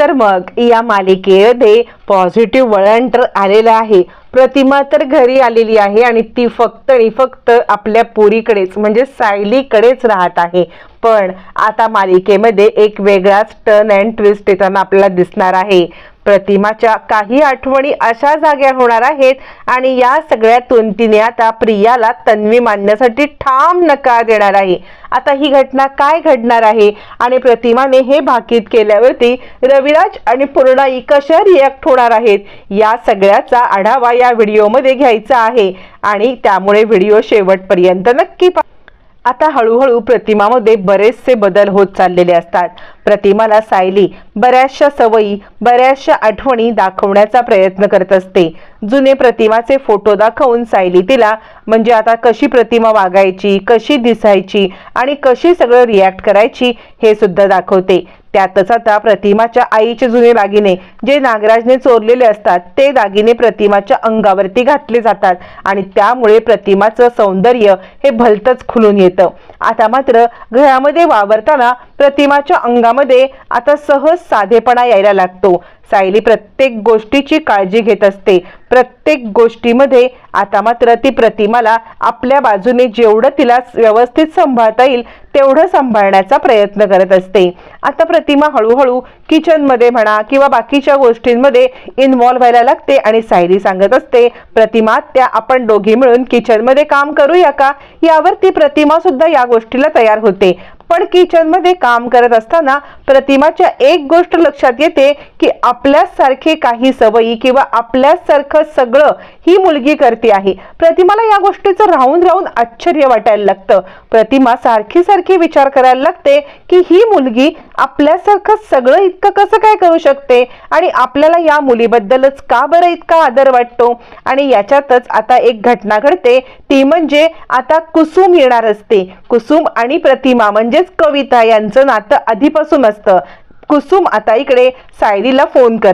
तर मग या मालिकेमध्ये पॉझिटिव्ह वळण तर आलेलं आहे. प्रतिमा तर घरी आलेली आहे आणि ती फक्त आणि फक्त आपल्या पुरीकडेच म्हणजे सायलीकडेच राहत आहे. पण आता मालिकेमध्ये एक वेगळाच टर्न अँड ट्विस्ट येताना आपल्याला दिसणार आहे. प्रतिमाच्या काही आठवणी अशा जाग्या होणार आहेत आणि या सगळ्यातून तिने आता प्रियाला तन्वी मानण्यासाठी ठाम नकार देणार आहे. आता ही घटना काय घडणार आहे? आणि प्रतिमाने हे भाकीत केल्यावरती रविराज आणि पूर्णाई कशा रिॲक्ट होणार आहेत? या सगळ्याचा आढावा या व्हिडिओमध्ये घ्यायचा आहे. आणि त्यामुळे व्हिडिओ शेवटपर्यंत नक्की पा आता हळूहळू प्रतिमामध्ये बरेचसे बदल होत चाललेले असतात. प्रतिमाला सायली बऱ्याचशा सवयी बऱ्याचशा आठवणी दाखवण्याचा प्रयत्न करत असते. जुने प्रतिमाचे फोटो दाखवून सायली तिला म्हणजे आता कशी प्रतिमा वागायची कशी दिसायची आणि कशी सगळं रिॲक्ट करायची हे सुद्धा दाखवते. त्यातच आता प्रतिमाच्या आईचे जुने दागिने जे नागराजने चोरलेले असतात ते दागिने प्रतिमाच्या अंगावरती घातले जातात आणि त्यामुळे प्रतिमाचं सौंदर्य हे भलतच खुलून येतं. आता मात्र घरामध्ये वावरताना प्रतिमाच्या अंगामध्ये आता सहज साधेपणा यायला लागतो. सायली प्रत्येक गोष्टीची काळजी घेत असते. प्रत्येक गोष्टीमध्ये आता मात्र ती प्रतिमाला आपल्या बाजूने जेवढं तिला व्यवस्थित सांभाळता येईल तेवढं सांभाळण्याचा प्रयत्न करत असते. आता प्रतिमा हळूहळू किचनमध्ये म्हणा किंवा बाकीच्या गोष्टींमध्ये इन्व्हॉल्व्ह व्हायला लागते आणि सायली सांगत असते प्रतिमा त्या आपण दोघी मिळून किचनमध्ये काम करूया का? यावर ती प्रतिमा सुद्धा या गोष्टीला तयार होते. पण किचनमध्ये काम करत असताना प्रतिमाच्या एक गोष्ट लक्षात येते की आपल्यासारखे काही सवयी किंवा आपल्यासारखं सगळं ही मुलगी करते आहे. प्रतिमाला या गोष्टीचं राहून राहून आश्चर्य वाटायला लागतं. प्रतिमा सारखी सारखी विचार करायला लागते की ही मुलगी आपल्यासारखं सगळं इतकं कसं काय करू शकते? आणि आपल्याला या मुलीबद्दलच का बरं इतका आदर वाटतो? आणि याच्यातच आता एक घटना घडते. ती म्हणजे आता कुसुम येणार असते. कुसुम आणि प्रतिमा म्हणजे म्हणजेच कविता यांचं नातं आधीपासून असतं. कुसुम आता इकडे सायलीला फोन कर.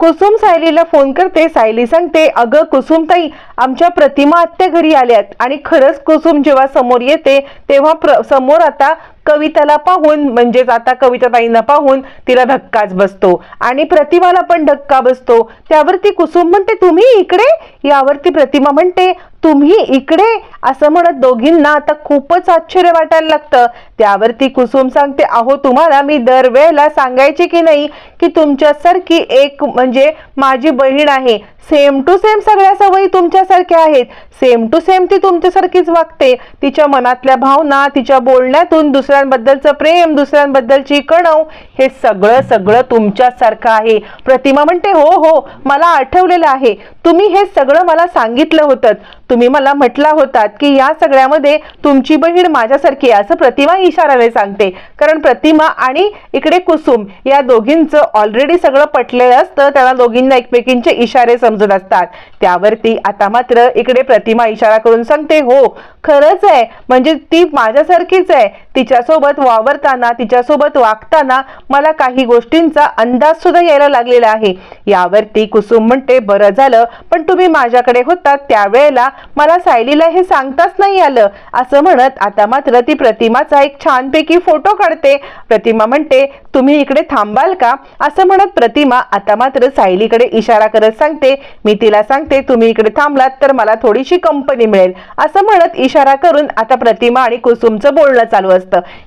कुसुम सायलीला फोन करते. सायली सांगते अगं कुसुम ताई आमच्या प्रतिमा आत्या घरी आल्यात आणि खरंच कुसुम जेव्हा समोर येते तेव्हा प्र समोर आता कविताला पाहून म्हणजेच आता कविताताईंना पाहून तिला धक्काच बसतो आणि प्रतिमाला पण धक्का बसतो. त्यावरती कुसुम म्हणते तुम्ही इकडे? यावरती प्रतिमा म्हणते तुम्ही इकडे असं म्हणत दोघींना आता खूपच आश्चर्य वाटायला लागतं. त्यावरती कुसुम सांगते अहो तुम्हाला मी दरवेळेला सांगायची की नाही की तुमच्यासारखी एक म्हणजे माझी बहीण आहे. सेम टू सेम सगळ्या सवयी तुमच्यासारख्या आहेत. सेम टू सेम ती तुमच्यासारखीच वागते. तिच्या मनातल्या भावना तिच्या बोलण्यातून दुसऱ्यांबद्दलचं प्रेम दुसऱ्यांबद्दलची कणव हे सगळं सगळं तुमच्यासारखं आहे. प्रतिमा म्हणते हो हो मला आठवलेलं आहे. तुम्ही हे सगळं मला सांगितलं होतं. तुम्ही मला म्हटला होतात की या सगळ्यामध्ये तुमची बहीण माझ्यासारखी असं प्रतिमा इशाराने सांगते. कारण प्रतिमा आणि इकडे कुसुम या दोघींचं ऑलरेडी सगळं पटलेलं असतं. त्यांना दोघींना एकमेकींचे इशारे समजून असतात. त्यावरती आता मात्र इकडे प्रतिमा इशारा करून सांगते हो खरंच आहे. म्हणजे ती माझ्यासारखीच आहे. तिच्यासोबत वावरताना तिच्यासोबत वागताना मला काही गोष्टींचा अंदाज सुद्धा यायला लागलेला आहे. यावरती कुसुम म्हणते बरं झालं पण तुम्ही माझ्याकडे होता त्यावेळेला मला सायलीला हे सांगताच नाही आलं. असं म्हणत आता मात्र ती प्रतिमाचा एक छानपैकी फोटो काढते. प्रतिमा म्हणते तुम्ही इकडे थांबाल का? असं म्हणत प्रतिमा आता मात्र सायलीकडे इशारा करत सांगते मी तिला सांगते तुम्ही इकडे थांबलात तर मला थोडीशी कंपनी मिळेल. असं म्हणत इशारा करून आता प्रतिमा आणि कुसुमचं बोलणं चालू असतं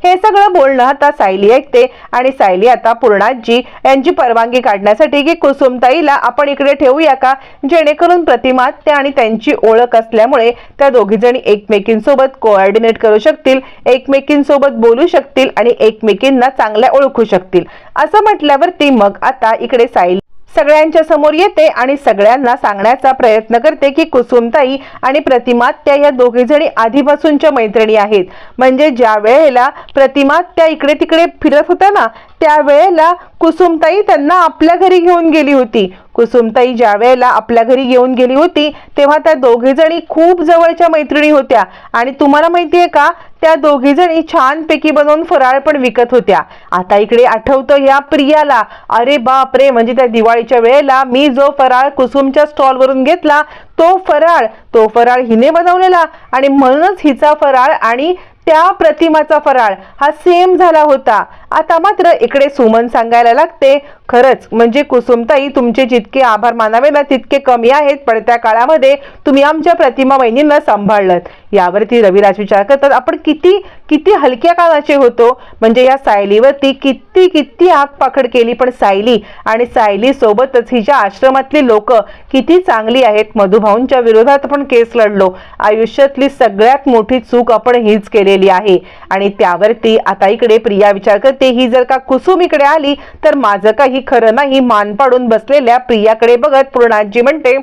हे सगळं बोलणं आता सायली ऐकते आणि सायली आता पूर्णाजी यांची परवानगी काढण्यासाठी की कुसुमताईला आपण इकडे ठेवूया का? जेणेकरून प्रतिमात्या आणि त्यांची ओळख असल्यामुळे त्या दोघीजणी एकमेकींसोबत कोऑर्डिनेट करू शकतील एकमेकींसोबत बोलू शकतील आणि एकमेकींना चांगल्या ओळखू शकतील. असं म्हटल्यावरती मग आता इकडे सायली सगळ्यांच्या समोर येते आणि सगळ्यांना सांगण्याचा प्रयत्न करते की कुसुमताई आणि प्रतिमा त्या या दोघीजणी आधीपासूनच्या मैत्रिणी आहेत. म्हणजे ज्या वेळेला प्रतिमा त्या इकडे तिकडे फिरत होत्या ना त्यावेळेला कुसुमताई त्यांना आपल्या घरी घेऊन गेली होती. कुसुमताई ज्या वेळेला आपल्या घरी घेऊन गेली होती तेव्हा त्या दोघीजणी खूप जवळच्या मैत्रिणी होत्या. आणि तुम्हाला माहिती आहे का त्या दोघीजणी छानपैकी बनवून फराळ पण विकत होत्या. आता इकडे आठवतं या प्रियाला. अरे बाप रे म्हणजे त्या दिवाळीच्या वेळेला मी जो फराळ कुसुमच्या स्टॉल वरून घेतला तो फराळ तो फराळ हिने बनवलेला. आणि म्हणूनच हिचा फराळ आणि त्या प्रतिमाचा फराळ हा सेम झाला होता. आता मात्र इकडे सुमन सांगायला लागते खरंच म्हणजे कुसुमताई तुमचे जितके आभार मानावे ना तितके कमी आहेत पडत्या काळामध्ये तुम्ही आमच्या प्रतिमा वहिनींना सांभाळलं यावरती रविराज विचार करतात आपण किती किती हलक्या काळाचे होतो म्हणजे या सायलीवरती किती किती आग पाखड केली पण सायली आणि सायली सोबतच हिच्या आश्रमातली लोक किती चांगली आहेत मधुभाऊंच्या विरोधात आपण केस लढलो. आयुष्यातली सगळ्यात मोठी चूक आपण हीच केलेली आहे. आणि त्यावरती आता इकडे प्रिया विचार करते ही जर का कुसुम इकडे आली तर माझं काही खरं नाही. मान पाडून बसलेल्या प्रियाकडे बघत पूर्णाजी म्हणते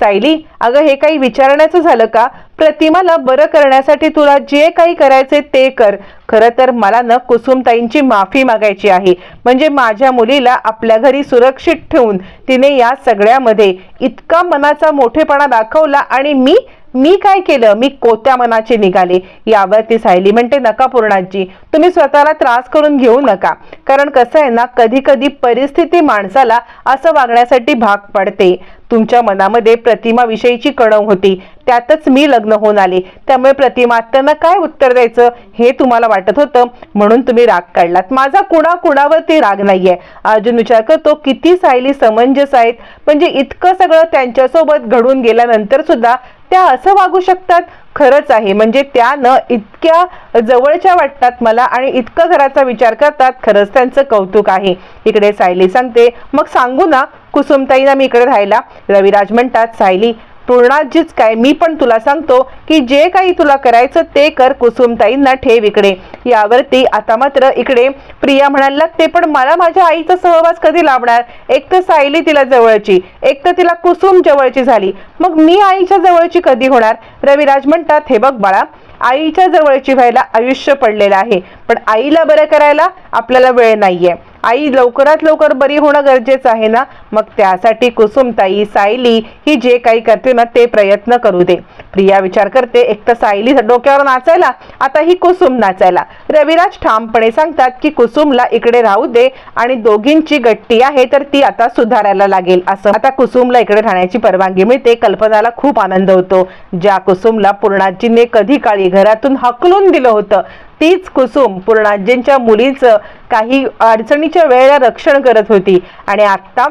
सायली अगं हे काही विचारण्याचं झालं का? प्रतिमाला बरं करण्यासाठी तुला जे काही करायचे ते कर. खरं तर मला न कुसुमताईंची माफी मागायची आहे. म्हणजे माझ्या मुलीला आपल्या घरी सुरक्षित ठेवून तिने या सगळ्यामध्ये इतका मनाचा मोठेपणा दाखवला आणि मी मी काय केलं? मी कोत्या मनाचे निघाले. यावरती सायली म्हणते नका पूर्णाजी तुम्ही स्वतःला त्रास करून घेऊ नका. कारण कसं आहे ना कधी कधी परिस्थिती माणसाला असं वागण्यासाठी भाग पडते. तुमच्या मनामध्ये प्रतिमाविषयीची कणव होती. त्यातच मी लग्न होऊन आले. त्यामुळे प्रतिमा त्यांना काय उत्तर द्यायचं? हे तुम्हाला वाटत होतं. म्हणून तुम्ही राग काढलात. माझा कुणा कुणावरती राग नाहीये. अर्जुन विचार करतो किती सायली समंजस आहेत. म्हणजे इतकं सगळं त्यांच्यासोबत घडून गेल्यानंतर सुद्धा त्या असं वागू शकतात? खरंच आहे. म्हणजे त्या न इतक्या जवळच्या वाटतात मला आणि इतकं घराचा विचार करतात. खरंच त्यांचं कौतुक आहे. इकडे सायली सांगते मग सांगू ना कुसुमताईना मी इकडे राहायला. रविराज म्हणतात सायली पूर्णाजीच काय? मी पण तुला सांगतो की जे काही तुला करायचं ते कर कुसुमताईंना ठेव इकडे. यावरती आता मात्र इकडे प्रिया म्हणायला लागते पण मला माझ्या आईचा सहवास कधी लाभणार? एक तर सायली तिला जवळची एक तर तिला कुसुम जवळची झाली. मग मी आईच्या जवळची कधी होणार? रविराज म्हणतात हे बघ बाळा आईच्या जवळची व्हायला आयुष्य पडलेलं आहे पण आईला बरं करायला आपल्याला वेळ नाहीये. आई लवकरात लवकर बरी होणं गरजेचं आहे ना? मग त्यासाठी कुसुमताई सायली ही जे काही करते ना ते प्रयत्न करू दे. प्रिया विचार करते एक तर सायली डोक्यावर नाचायला आता ही कुसुम नाचायला. रविराज ठामपणे सांगतात की कुसुमला इकडे राहू दे आणि दोघींची गट्टी आहे तर ती आता सुधारायला लागेल. असं आता कुसुमला इकडे राहण्याची परवानगी मिळते कल्पनाला खूप आनंद होतो. ज्या कुसुमला पूर्णाजीने कधी काळी घरातून हकलून दिलं होतं तीच कुसुम पूर्णाजींच्या मुलीचं काही अडचणीच्या वेळेला रक्षण करत होती. आणि आत्ता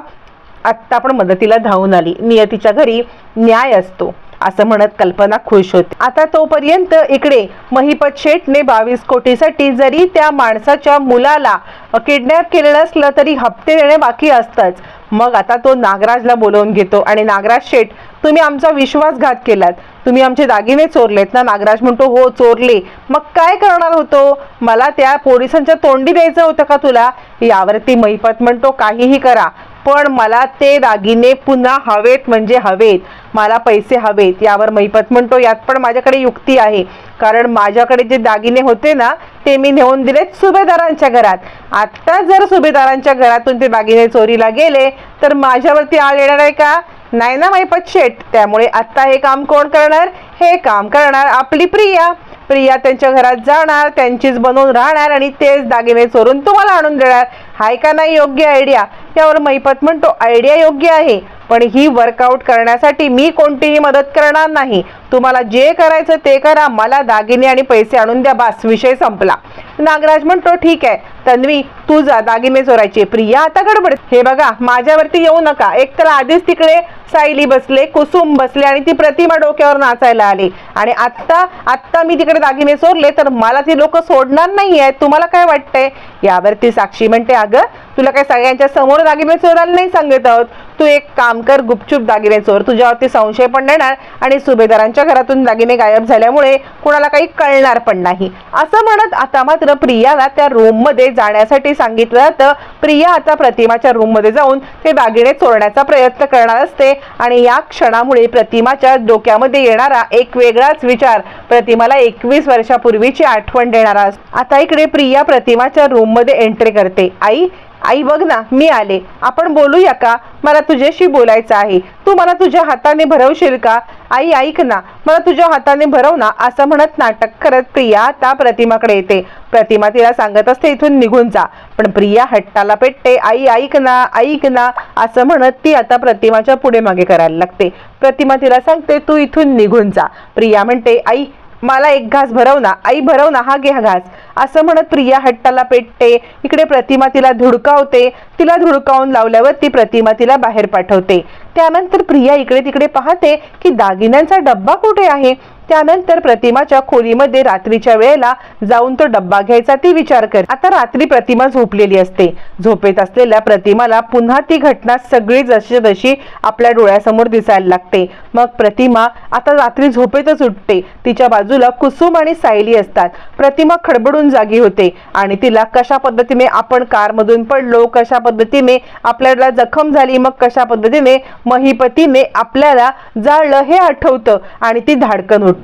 आत्ता पण मदतीला धावून आली. नियतीच्या घरी न्याय असतो असं म्हणत कल्पना खुश होती. आता तोपर्यंत इकडे महिपत शेठने बावीस कोटीसाठी जरी त्या माणसाच्या मुलाला किडनॅप केलेलं असलं तरी हप्ते देणे बाकी असतंच. मग आता तो नागराजला बोलवून घेतो आणि नागराज शेठ तुम्ही आमचा विश्वासघात केलात. तुम्ही आमचे दागिने चोरलेत ना? नागराज म्हणतो हो चोरले. मग काय करणार होतो? मला त्या पोलिसांच्या तोंडी द्यायचं होतं का तुला? यावरती महिपत म्हणतो काहीही करा पण मला ते दागिने पुन्हा हवेत म्हणजे हवेत. मला पैसे हवेत. यावर महिपत म्हणतो यात पण माझ्याकडे युक्ती आहे. कारण माझ्याकडे जे दागिने होते ना ते मी नेऊन दिलेत सुभेदारांच्या घरात. आत्ता जर सुभेदारांच्या घरातून ते दागिने चोरीला गेले तर माझ्यावरती आळ येणार आहे का? नाही ना महिपत शेठ त्यामुळे आत्ता हे काम कोण करणार? हे काम करणार आपली प्रिया. प्रिया त्यांच्या घरात जाणार त्यांचीच बनवून राहणार आणि तेच दागिने चोरून तुम्हाला आणून देणार. हाय का नाही योग्य आयडिया? यावर मैपत म्हणतो आयडिया योग्य आहे पण ही वर्कआउट करण्यासाठी मी कोणतीही मदत करणार नाही. तुम्हाला जे करायचं ते करा मला दागिने आणि पैसे आणून द्या बास विषय संपला. नागराज म्हणतो ठीक आहे तन्वी तू जा दागिने चोरायचे. प्रिया आता गडबड. हे बघा माझ्यावरती येऊ नका. एक तर आधीच तिकडे सायली बसले कुसुम बसले आणि ती प्रतिमा डोक्यावर नाचायला आली. आणि आत्ता आत्ता मी तिकडे दागिने चोरले तर मला ती लोक सोडणार नाही आहेत तुम्हाला काय वाटतंय? यावरती साक्षी म्हणते अगं तुला काय सगळ्यांच्या समोर दागिने चोरायला नाही सांगत आहोत. तू एक काम कर गुपचूप दागिने चोर. तुझ्यावरती संशय पण देणार आणि सुभेदारांच्या घरातून दागिने गायब झाल्यामुळे कुणाला काही कळणार पण नाही. असं म्हणत आता मात्र प्रियाला त्या रूममध्ये जाण्यासाठी सांगितलं जातं. प्रिया आता प्रतिमाच्या रूममध्ये जाऊन ते दागिने चोरण्याचा प्रयत्न करणार असते आणि या क्षणामुळे प्रतिमाच्या डोक्यामध्ये येणारा एक वेगळाच विचार प्रतिमाला एकवीस वर्षापूर्वीची आठवण देणारा आता इकडे प्रिया प्रतिमाच्या रूममध्ये एंट्री करते. आई आई बघ ना मी आले. आपण बोलूया का? मला तुझ्याशी बोलायचं आहे. तू मला तुझ्या हाताने भरवशील का? आई ऐक ना. मला तुझ्या हाताने भरव ना असं म्हणत नाटक करत प्रिया आता प्रतिमाकडे येते. प्रतिमा तिला सांगत असते इथून निघून जा. पण प्रिया हट्टाला पेटते आई ऐक ना ऐक ना. असं म्हणत ती आता प्रतिमाच्या पुढे मागे करायला लागते. प्रतिमा तिला सांगते तू इथून निघून जा. प्रिया म्हणते आई मला एक घास भरव ना आई भरव ना हा घ्या घास. असं म्हणत प्रिया हट्टाला पेटते इकडे प्रतिमा तिला धुडकावते. तिला धुडकावून लावल्यावर ती प्रतिमा तिला बाहेर पाठवते. त्यानंतर प्रिया इकडे तिकडे पाहते की दागिन्यांचा डब्बा कुठे आहे? त्यानंतर प्रतिमाच्या खोलीमध्ये रात्रीच्या वेळेला जाऊन तो डब्बा घ्यायचा ती विचार कर. आता रात्री प्रतिमा झोपलेली असते. झोपेत असलेल्या प्रतिमाला पुन्हा ती घटना सगळी जशी जशी आपल्या डोळ्यासमोर दिसायला लागते. मग प्रतिमा आता रात्री झोपेतच उठते. तिच्या बाजूला कुसुम आणि सायली असतात. प्रतिमा खडबडून जागी होते आणि तिला कशा पद्धतीने आपण कारमधून पडलो कशा पद्धतीने आपल्याला जखम झाली मग कशा पद्धतीने महिपतीने आपल्याला जाळलं हे आठवतं आणि ती धाडकन उठते.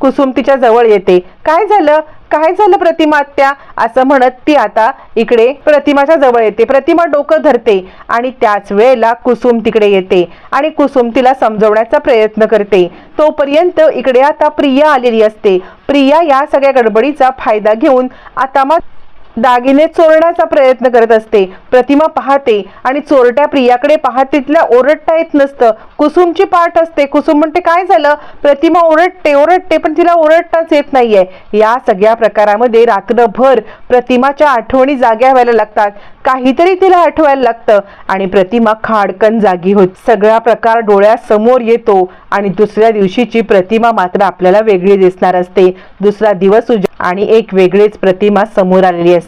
कुसुम तिच्या जवळ येते. काय झालं? काय झालं प्रतिमा आत्या? असं म्हणत ती आता इकडे प्रतिमाच्या जवळ येते. प्रतिमा डोकं धरते आणि त्याच वेळेला कुसुम तिकडे येते आणि कुसुम तिला समजवण्याचा प्रयत्न करते. तोपर्यंत इकडे आता प्रिया आलेली असते. प्रिया या सगळ्या गडबडीचा फायदा घेऊन आता मग दागिने चोरण्याचा प्रयत्न करत असते. प्रतिमा पाहते आणि चोरट्या प्रियाकडे पाहते तिला ओरडता येत नसतं. कुसुमची पाठ असते. कुसुम म्हणते काय झालं? प्रतिमा ओरडते ओरडते पण तिला ओरडताच येत नाहीये. या सगळ्या प्रकारामध्ये रात्रभर प्रतिमाच्या आठवणी जाग्या व्हायला लागतात. काहीतरी तिला आठवायला लागतं आणि प्रतिमा खाडकन जागी होत. सगळा प्रकार डोळ्यासमोर येतो आणि दुसऱ्या दिवशीची प्रतिमा मात्र आपल्याला वेगळी दिसणार असते. दुसरा दिवस उज आणि एक वेगळीच प्रतिमा समोर आलेली असते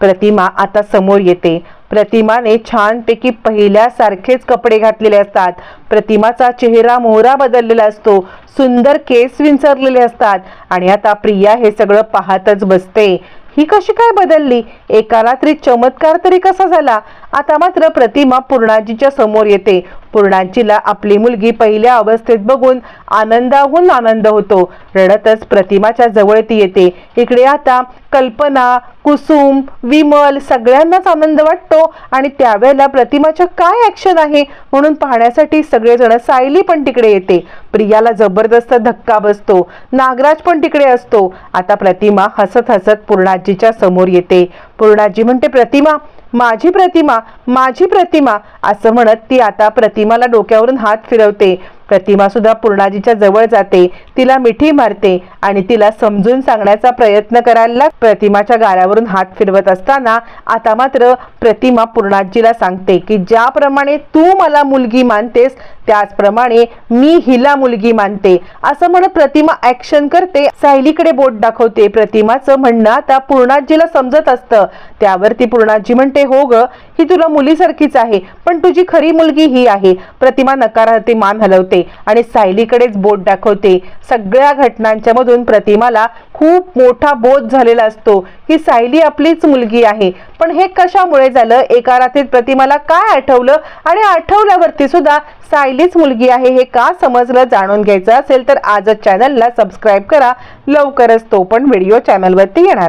प्रतिमा आता समोर येते. प्रतिमाने छानपैकी पहिल्यासारखेच कपडे घातलेले असतात. प्रतिमाचा चेहरा मोहरा बदललेला असतो. सुंदर केस विंचरलेले असतात. आणि आता प्रिया हे सगळं पाहतच बसते. ही कशी काय बदलली? एका रात्री चमत्कार तरी कसा झाला? आता मात्र प्रतिमा पूर्णाजीच्या समोर येते. पूर्णांचीला आपली मुलगी पहिल्या अवस्थेत बघून आनंदाहून आनंद होतो. रडतच प्रतिमाच्या जवळ ती येते. इकडे आता कल्पना कुसुम विमल सगळ्यांनाच आनंद वाटतो आणि त्यावेळेला प्रतिमाच्या काय ऍक्शन आहे म्हणून पाहण्यासाठी सगळेजण सायली पण तिकडे येते. प्रियाला जबरदस्त धक्का बसतो. नागराज पण तिकडे असतो. आता प्रतिमा हसत हसत पूर्णाजीच्या समोर येते. पूर्णाजी म्हणते प्रतिमा माझी प्रतिमा माझी प्रतिमा असं म्हणत ती आता प्रतिमाला डोक्यावरून हात फिरवते. प्रतिमा सुद्धा पूर्णाजीच्या जवळ जाते. तिला मिठी मारते आणि तिला समजून सांगण्याचा प्रयत्न करायला प्रतिमाच्या गाऱ्यावरून हात फिरवत असताना आता मात्र प्रतिमा पूर्णाजीला सांगते की ज्याप्रमाणे तू मला मुलगी मानतेस त्याचप्रमाणे मी हिला मुलगी मानते असं म्हणत प्रतिमा ऍक्शन करते. सायलीकडे बोट दाखवते. प्रतिमाचं म्हणणं आता पूर्णाजीला समजत असतं. त्यावरती पूर्णाजी म्हणते हो ग ही तुला मुलीसारखीच आहे पण तुझी खरी मुलगी ही आहे. प्रतिमा नकारार्थी मान हलवते आणि सायलीकडेच बोट दाखवते. सगळ्या घटनांच्या मधून प्रतिमाला खूप मोठा बोध झालेला असतो की सायली आपलीच मुलगी आहे. पण हे कशामुळे झालं? एका रात्रीत प्रतिमाला काय आठवलं? आणि आठवल्यावरती सुद्धा सायलीच मुलगी आहे हे का समजलं? जाणून घ्यायचं असेल तर आजच चॅनलला सबस्क्राईब करा. लवकरच तो पण व्हिडिओ चॅनलवरती येणार.